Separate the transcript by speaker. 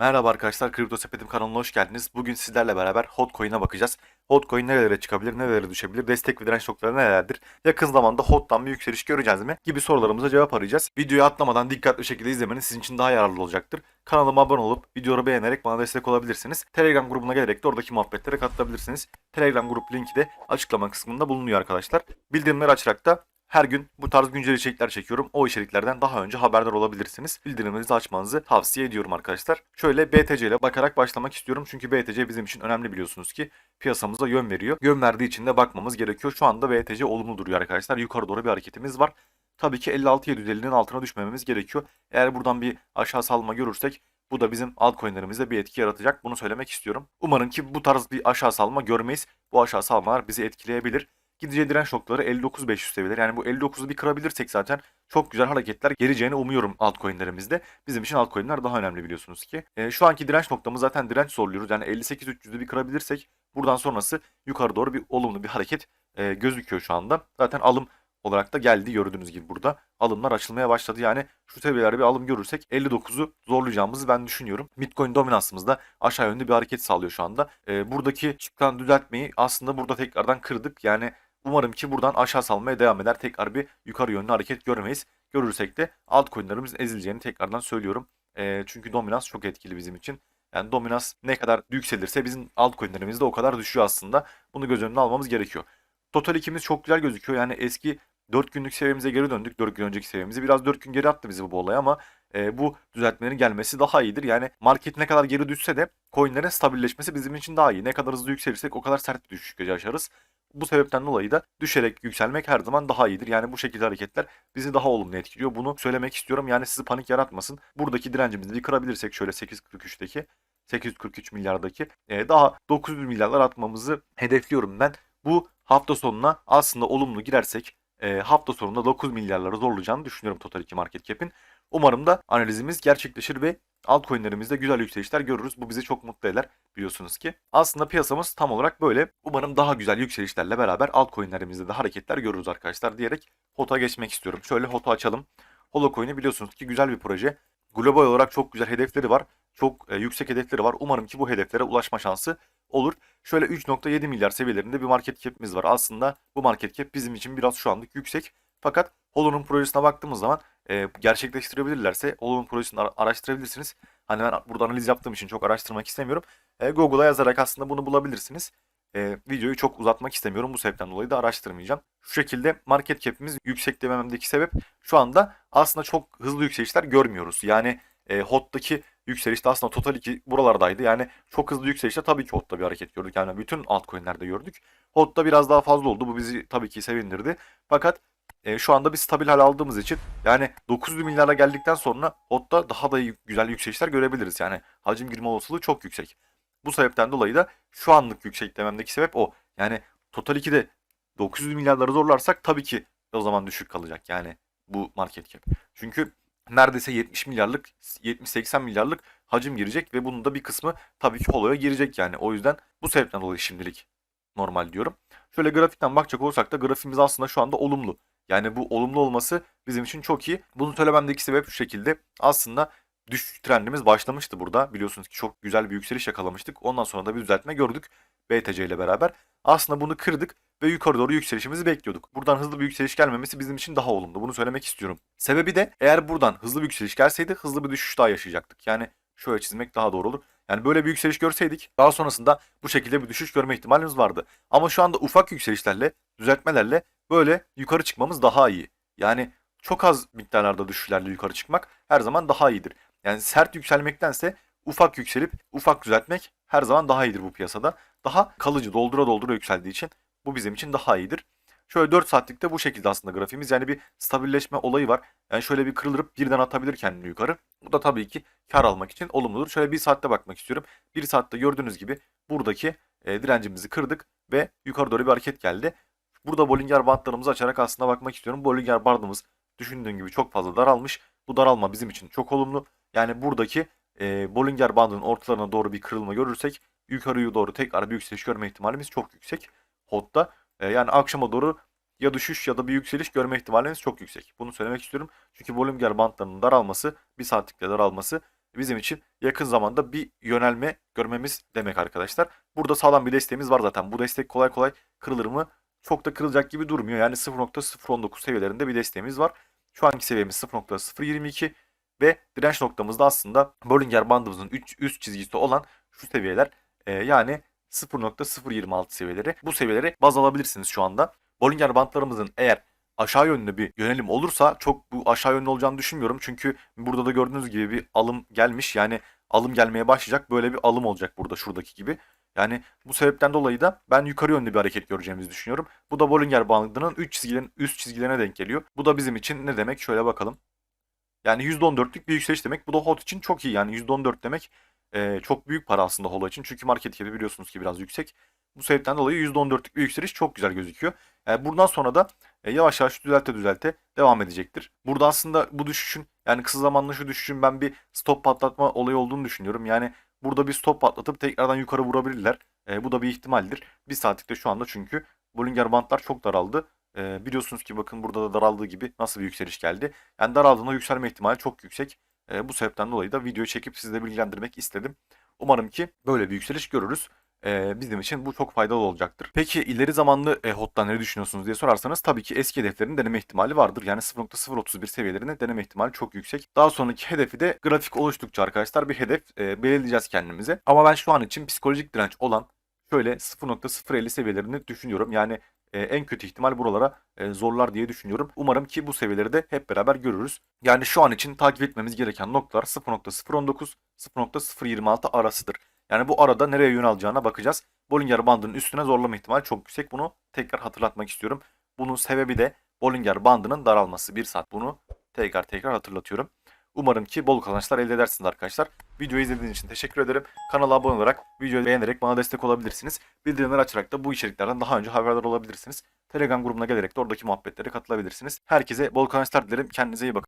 Speaker 1: Merhaba arkadaşlar, Kripto Sepetim kanalına hoş geldiniz. Bugün sizlerle beraber Hotcoin'e bakacağız. Hotcoin nerelere çıkabilir, nerelere düşebilir, destek ve direnç noktaları nelerdir? Yakın zamanda Hot'tan bir yükseliş göreceğiz mi? Gibi sorularımıza cevap arayacağız. Videoyu atlamadan dikkatli şekilde izlemeniz sizin için daha yararlı olacaktır. Kanalıma abone olup videoyu beğenerek bana destek olabilirsiniz. Telegram grubuna gelerek de oradaki muhabbetlere katılabilirsiniz. Telegram grup linki de açıklama kısmında bulunuyor arkadaşlar. Bildirimleri açarak da her gün bu tarz güncel içerikler çekiyorum. O içeriklerden daha önce haberdar olabilirsiniz. Bildirimlerinizi açmanızı tavsiye ediyorum arkadaşlar. Şöyle BTC ile bakarak başlamak istiyorum. Çünkü BTC bizim için önemli biliyorsunuz ki piyasamıza yön veriyor. Yön verdiği için de bakmamız gerekiyor. Şu anda BTC olumlu duruyor arkadaşlar. Yukarı doğru bir hareketimiz var. Tabii ki 56-750'nin altına düşmememiz gerekiyor. Eğer buradan bir aşağı salma görürsek bu da bizim altcoin'lerimizde bir etki yaratacak. Bunu söylemek istiyorum. Umarım ki bu tarz bir aşağı salma görmeyiz. Bu aşağı salmalar bizi etkileyebilir. Gideceği direnç noktaları 59-500 seviyeleri. Yani bu 59'u bir kırabilirsek zaten çok güzel hareketler geleceğini umuyorum altcoin'lerimizde. Bizim için altcoin'ler daha önemli biliyorsunuz ki. E, şu anki direnç noktamız zaten direnç zorluyoruz. Yani 58-300'ü bir kırabilirsek buradan sonrası yukarı doğru bir olumlu bir hareket e, gözüküyor şu anda. Zaten alım olarak da geldi gördüğünüz gibi burada. Alımlar açılmaya başladı. Yani şu seviyelerde bir alım görürsek 59'u zorlayacağımızı ben düşünüyorum. Bitcoin dominansımız da aşağı yönlü bir hareket sağlıyor şu anda. E, buradaki çıkan düzeltmeyi aslında burada tekrardan kırdık. Yani Umarım ki buradan aşağı salmaya devam eder. Tekrar bir yukarı yönlü hareket görmeyiz. Görürsek de altcoin'lerimizin ezileceğini tekrardan söylüyorum. E, çünkü dominans çok etkili bizim için. Yani dominans ne kadar yükselirse bizim altcoin'lerimiz de o kadar düşüyor aslında. Bunu göz önüne almamız gerekiyor. Total ikimiz çok güzel gözüküyor. Yani eski 4 günlük seviyemize geri döndük. 4 gün önceki seviyemizi. Biraz 4 gün geri attı bizi bu olay ama e, bu düzeltmelerin gelmesi daha iyidir. Yani market ne kadar geri düşse de coinlerin stabilleşmesi bizim için daha iyi. Ne kadar hızlı yükselirsek o kadar sert bir düşüş yaşarız. Bu sebepten dolayı da düşerek yükselmek her zaman daha iyidir. Yani bu şekilde hareketler bizi daha olumlu etkiliyor. Bunu söylemek istiyorum. Yani sizi panik yaratmasın. Buradaki direncimizi bir kırabilirsek şöyle 8.43'teki 843 milyardaki e, daha 900 milyarlar atmamızı hedefliyorum ben. Bu hafta sonuna aslında olumlu girersek e, hafta sonunda 9 milyarları zorlayacağını düşünüyorum Total 2 Market Cap'in. Umarım da analizimiz gerçekleşir ve altcoin'lerimizde güzel yükselişler görürüz. Bu bizi çok mutlu eder biliyorsunuz ki. Aslında piyasamız tam olarak böyle. Umarım daha güzel yükselişlerle beraber altcoin'lerimizde de hareketler görürüz arkadaşlar diyerek HOT'a geçmek istiyorum. Şöyle HOT'u açalım. Holocoin'i biliyorsunuz ki güzel bir proje. Global olarak çok güzel hedefleri var. Çok e, yüksek hedefleri var. Umarım ki bu hedeflere ulaşma şansı olur. Şöyle 3.7 milyar seviyelerinde bir market cap'imiz var. Aslında bu market cap bizim için biraz şu anlık yüksek. Fakat Holo'nun projesine baktığımız zaman e, gerçekleştirebilirlerse Holo'nun projesini araştırabilirsiniz. Hani ben burada analiz yaptığım için çok araştırmak istemiyorum. E, Google'a yazarak aslında bunu bulabilirsiniz. E, videoyu çok uzatmak istemiyorum. Bu sebepten dolayı da araştırmayacağım. Şu şekilde market cap'imiz yüksek dememdeki sebep şu anda aslında çok hızlı yükselişler görmüyoruz. Yani e, HOT'taki yükselişte aslında Total 2 buralardaydı. Yani çok hızlı yükselişte tabii ki HOT'ta bir hareket gördük. Yani bütün altcoin'lerde gördük. HOT'ta biraz daha fazla oldu. Bu bizi tabii ki sevindirdi. Fakat e, şu anda bir stabil hal aldığımız için yani 900 milyara geldikten sonra HOT'ta daha da güzel yükselişler görebiliriz. Yani hacim girme olasılığı çok yüksek. Bu sebepten dolayı da şu anlık yüksek dememdeki sebep o. Yani Total 2'de 900 milyarları zorlarsak tabii ki o zaman düşük kalacak yani bu market cap. Çünkü neredeyse 70 milyarlık 70-80 milyarlık hacim girecek ve bunun da bir kısmı tabii ki holoya girecek yani. O yüzden bu sebepten dolayı şimdilik normal diyorum. Şöyle grafikten bakacak olursak da grafiğimiz aslında şu anda olumlu. Yani bu olumlu olması bizim için çok iyi. Bunu söylememdeki sebep şu şekilde. Aslında düşüş trendimiz başlamıştı burada. Biliyorsunuz ki çok güzel bir yükseliş yakalamıştık. Ondan sonra da bir düzeltme gördük BTC ile beraber. Aslında bunu kırdık ve yukarı doğru yükselişimizi bekliyorduk. Buradan hızlı bir yükseliş gelmemesi bizim için daha olumlu. Bunu söylemek istiyorum. Sebebi de eğer buradan hızlı bir yükseliş gelseydi hızlı bir düşüş daha yaşayacaktık. Yani şöyle çizmek daha doğru olur. Yani böyle bir yükseliş görseydik daha sonrasında bu şekilde bir düşüş görme ihtimalimiz vardı. Ama şu anda ufak yükselişlerle, düzeltmelerle böyle yukarı çıkmamız daha iyi. Yani çok az miktarlarda düşüşlerle yukarı çıkmak her zaman daha iyidir. Yani sert yükselmektense ufak yükselip ufak düzeltmek her zaman daha iyidir bu piyasada. Daha kalıcı doldura doldura yükseldiği için bu bizim için daha iyidir. Şöyle 4 saatlikte bu şekilde aslında grafiğimiz. Yani bir stabilleşme olayı var. Yani şöyle bir kırılırıp birden atabilir kendini yukarı. Bu da tabii ki kar almak için olumludur. Şöyle bir saatte bakmak istiyorum. Bir saatte gördüğünüz gibi buradaki e, direncimizi kırdık ve yukarı doğru bir hareket geldi. Burada Bollinger bandlarımızı açarak aslında bakmak istiyorum. Bollinger bandımız düşündüğün gibi çok fazla daralmış. Bu daralma bizim için çok olumlu. Yani buradaki e, Bollinger bandının ortalarına doğru bir kırılma görürsek yukarıya doğru tekrar bir yükseliş görme ihtimalimiz çok yüksek. HOT'ta yani akşama doğru ya düşüş ya da bir yükseliş görme ihtimalimiz çok yüksek. Bunu söylemek istiyorum. Çünkü Bollinger bandlarının daralması, bir saatlikte daralması bizim için yakın zamanda bir yönelme görmemiz demek arkadaşlar. Burada sağlam bir desteğimiz var zaten. Bu destek kolay kolay kırılır mı? Çok da kırılacak gibi durmuyor. Yani 0.019 seviyelerinde bir desteğimiz var. Şu anki seviyemiz 0.022 ve direnç noktamızda aslında Bollinger bandımızın üst çizgisi olan şu seviyeler e, yani 0.026 seviyeleri. Bu seviyeleri baz alabilirsiniz şu anda. Bollinger bantlarımızın eğer aşağı yönlü bir yönelim olursa çok bu aşağı yönlü olacağını düşünmüyorum. Çünkü burada da gördüğünüz gibi bir alım gelmiş. Yani alım gelmeye başlayacak. Böyle bir alım olacak burada şuradaki gibi. Yani bu sebepten dolayı da ben yukarı yönlü bir hareket göreceğimizi düşünüyorum. Bu da Bollinger bandının 3 çizgilerin üst çizgilerine denk geliyor. Bu da bizim için ne demek? Şöyle bakalım. Yani %14'lük bir yükseliş demek. Bu da HOT için çok iyi. Yani %14 demek e, çok büyük para aslında HOLA için. Çünkü market cap'i biliyorsunuz ki biraz yüksek. Bu sebepten dolayı %14'lük bir yükseliş çok güzel gözüküyor. E, buradan sonra da e, yavaş yavaş düzelte düzelte devam edecektir. Burada aslında bu düşüşün yani kısa zamanlı şu düşüşün ben bir stop patlatma olayı olduğunu düşünüyorum. Yani burada bir stop patlatıp tekrardan yukarı vurabilirler. E, bu da bir ihtimaldir. Bir saatlikte şu anda çünkü Bollinger bantlar çok daraldı. E, biliyorsunuz ki bakın burada da daraldığı gibi nasıl bir yükseliş geldi. Yani daraldığında yükselme ihtimali çok yüksek. E, bu sebepten dolayı da videoyu çekip sizle bilgilendirmek istedim. Umarım ki böyle bir yükseliş görürüz. E, bizim için bu çok faydalı olacaktır. Peki ileri zamanlı e, HOT'tan ne düşünüyorsunuz diye sorarsanız tabii ki eski hedeflerin deneme ihtimali vardır. Yani 0.031 seviyelerinde deneme ihtimali çok yüksek. Daha sonraki hedefi de grafik oluştukça arkadaşlar bir hedef e, belirleyeceğiz kendimize. Ama ben şu an için psikolojik direnç olan şöyle 0.050 seviyelerini düşünüyorum. Yani e, en kötü ihtimal buralara e, zorlar diye düşünüyorum. Umarım ki bu seviyeleri de hep beraber görürüz. Yani şu an için takip etmemiz gereken noktalar 0.019 0.026 arasıdır. Yani bu arada nereye yön alacağına bakacağız. Bollinger bandının üstüne zorlama ihtimali çok yüksek. Bunu tekrar hatırlatmak istiyorum. Bunun sebebi de Bollinger bandının daralması. Bir saat bunu tekrar tekrar hatırlatıyorum. Umarım ki bol kazançlar elde edersiniz arkadaşlar. Videoyu izlediğiniz için teşekkür ederim. Kanala abone olarak, videoyu beğenerek bana destek olabilirsiniz. Bildirimleri açarak da bu içeriklerden daha önce haberdar olabilirsiniz. Telegram grubuna gelerek de oradaki muhabbetlere katılabilirsiniz. Herkese bol kazançlar dilerim. Kendinize iyi bakın.